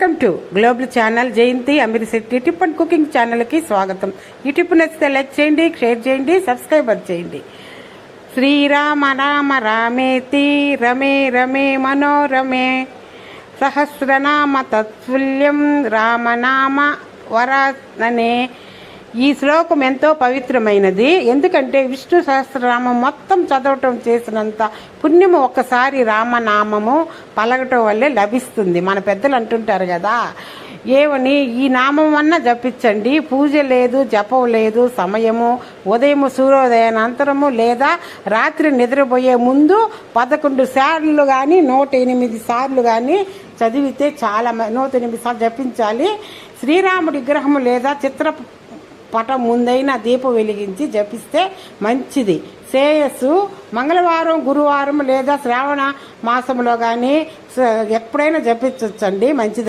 Welcome to global channel Jayanthi Amirshetti tip and cooking ఛానల్కి స్వాగతం. ఈ టిప్ నచ్చితే లైక్ చేయండి షేర్ చేయండి సబ్స్క్రైబర్ చేయండి. శ్రీరామ రామ రామేతి రమే రమే మనోరమే సహస్రనామ తత్తుల్యం రామనామ వరాననే ఈ శ్లోకం ఎంతో పవిత్రమైనది. ఎందుకంటే విష్ణు సహస్రనామం మొత్తం చదవటం చేసినంత పుణ్యము ఒక్కసారి రామనామము పలగటం వల్లే లభిస్తుంది. మన పెద్దలు అంటుంటారు కదా ఏమని? ఈ నామం అన్న జపించండి. పూజ లేదు జపం లేదు సమయము ఉదయము సూర్యోదయానంతరము లేదా రాత్రి నిద్రపోయే ముందు పదకొండు సార్లు కానీ నూట ఎనిమిది సార్లు కానీ చదివితే చాలా మ- నూట ఎనిమిది సార్లు జపించాలి. శ్రీరాముడి విగ్రహము లేదా చిత్ర పటం ముందైన దీపం వెలిగించి జపిస్తే మంచిది. శ్రేయస్సు మంగళవారం గురువారం లేదా శ్రావణ మాసంలో కానీ ఎప్పుడైనా జపించవచ్చండి మంచిది.